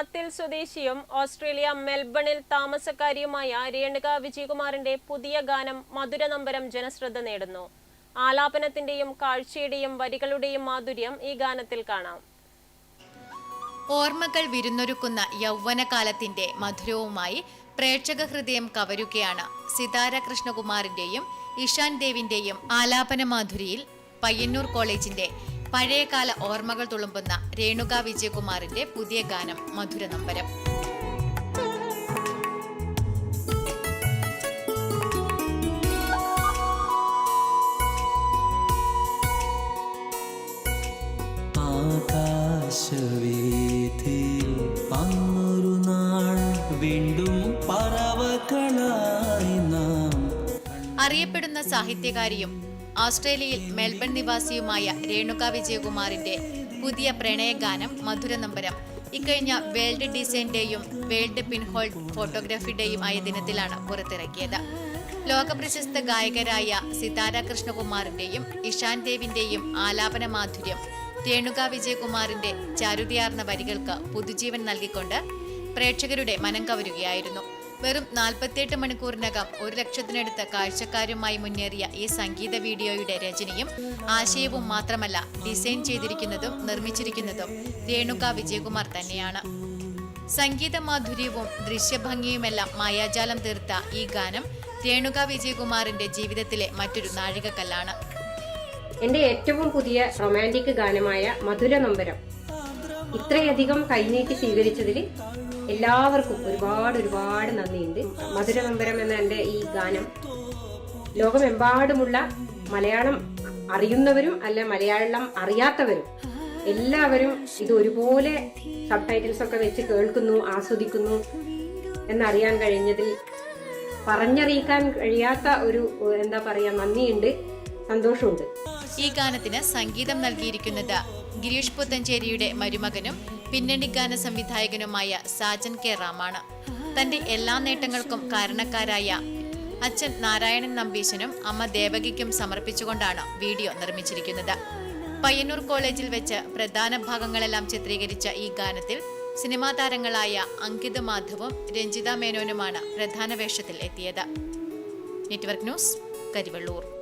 മാത്തിൽ സ്വദേശിയും ഓസ്ട്രേലിയ മെൽബണിൽ താമസക്കാരിയുമായ രേണുക വിജയകുമാറിന്റെ പുതിയ ഗാനം മധുര നമ്പരം ജനശ്രദ്ധ നേടുന്നു. ആലാപനത്തിന്റെയും കാഴ്ചയുടെയും വരികളുടെയും മാധുര്യം ഈ ഗാനത്തിൽ കാണാം. ഓർമ്മകൾ വിരുന്നൊരുക്കുന്ന യൗവനകാലത്തിന്റെ മധുരവുമായി പ്രേക്ഷക ഹൃദയം കവരുകയാണ് സിതാര കൃഷ്ണകുമാറിന്റെയും ഇഷാൻ ദേവിന്റെയും ആലാപന മാധുരിയിൽ പയ്യന്നൂർ കോളേജിന്റെ പഴയകാല ഓർമ്മകൾ തുളുമ്പുന്ന രേണുക വിജയകുമാറിന്റെ പുതിയ ഗാനം മധുര നമ്പരം ആകാശവേദിയിൽ അന്നൊരു നാൾ വീണ്ടും പറവകളായി നാം അറിയപ്പെടുന്ന സാഹിത്യകാരിയും ഓസ്ട്രേലിയയിൽ മെൽബൺ നിവാസിയുമായ രേണുക വിജയകുമാറിന്റെ പുതിയ പ്രണയഗാനം മധുര നമ്പരം ഇക്കഴിഞ്ഞ വേൾഡ് ഡിസൈൻ ഡേയും വേൾഡ് പിൻഹോൾ ഫോട്ടോഗ്രാഫി ഡേയും ആയ ദിനത്തിലാണ് പുറത്തിറക്കിയത്. ലോകപ്രശസ്ത ഗായകരായ സിതാര കൃഷ്ണകുമാറിന്റെയും ഇഷാൻ ദേവിന്റെയും ആലാപന മാധുര്യം രേണുക വിജയകുമാറിന്റെ ചാരുതയാർന്ന വരികൾക്ക് പുതുജീവൻ നൽകിക്കൊണ്ട് പ്രേക്ഷകരുടെ മനം കവരുകയായിരുന്നു. വെറും നാൽപ്പത്തിയെട്ട് മണിക്കൂറിനകം ഒരു ലക്ഷത്തിനടുത്ത് കാഴ്ചക്കാരുമായി മുന്നേറിയ ഈ സംഗീത വീഡിയോയുടെ രചനയും ആശയവും മാത്രമല്ല ഡിസൈൻ ചെയ്തിരിക്കുന്നതും നിർമ്മിച്ചിരിക്കുന്നതും രേണുക വിജയകുമാർ തന്നെയാണ്. സംഗീത മാധുര്യവും ദൃശ്യഭംഗിയുമെല്ലാം മായാജാലം തീർത്ത ഈ ഗാനം രേണുക വിജയകുമാറിന്റെ ജീവിതത്തിലെ മറ്റൊരു നാഴികക്കല്ലാണ്. എന്റെ ഏറ്റവും പുതിയ റൊമാന്റിക് ഗാനമായ മധുര നമ്പരം ഇത്രയധികം കൈനീട്ടി സ്വീകരിച്ചതിൽ എല്ലാവർക്കും ഒരുപാട് ഒരുപാട് നന്ദിയുണ്ട്. മധുരമമ്പരം എന്ന എന്റെ ഈ ഗാനം ലോകമെമ്പാടുമുള്ള മലയാളം അറിയുന്നവരും അല്ല മലയാളം അറിയാത്തവരും എല്ലാവരും ഇത് ഒരുപോലെ സബ് ടൈറ്റിൽസ് ഒക്കെ വെച്ച് കേൾക്കുന്നു ആസ്വദിക്കുന്നു എന്നറിയാൻ കഴിഞ്ഞതിൽ പറഞ്ഞറിയിക്കാൻ കഴിയാത്ത ഒരു എന്താ പറയുക നന്ദിയുണ്ട് സന്തോഷമുണ്ട്. ഈ ഗാനത്തിന് സംഗീതം നൽകിയിരിക്കുന്നത് ഗിരീഷ് പുത്തഞ്ചേരിയുടെ മരുമകനും പിന്നണി ഗാന സംവിധായകനുമായ സാജൻ കെ റാമാണ്. തന്റെ എല്ലാ നേട്ടങ്ങൾക്കും കാരണക്കാരായ അച്ഛൻ നാരായണൻ നമ്പീശനും അമ്മ ദേവകിക്കും സമർപ്പിച്ചുകൊണ്ടാണ് വീഡിയോ നിർമ്മിച്ചിരിക്കുന്നത്. പയ്യന്നൂർ കോളേജിൽ വെച്ച് പ്രധാന ഭാഗങ്ങളെല്ലാം ചിത്രീകരിച്ച ഈ ഗാനത്തിൽ സിനിമാ താരങ്ങളായ അങ്കിത് മാധവും രഞ്ജിത മേനോനുമാണ് പ്രധാന വേഷത്തിൽ എത്തിയത്. Network news Karivellur.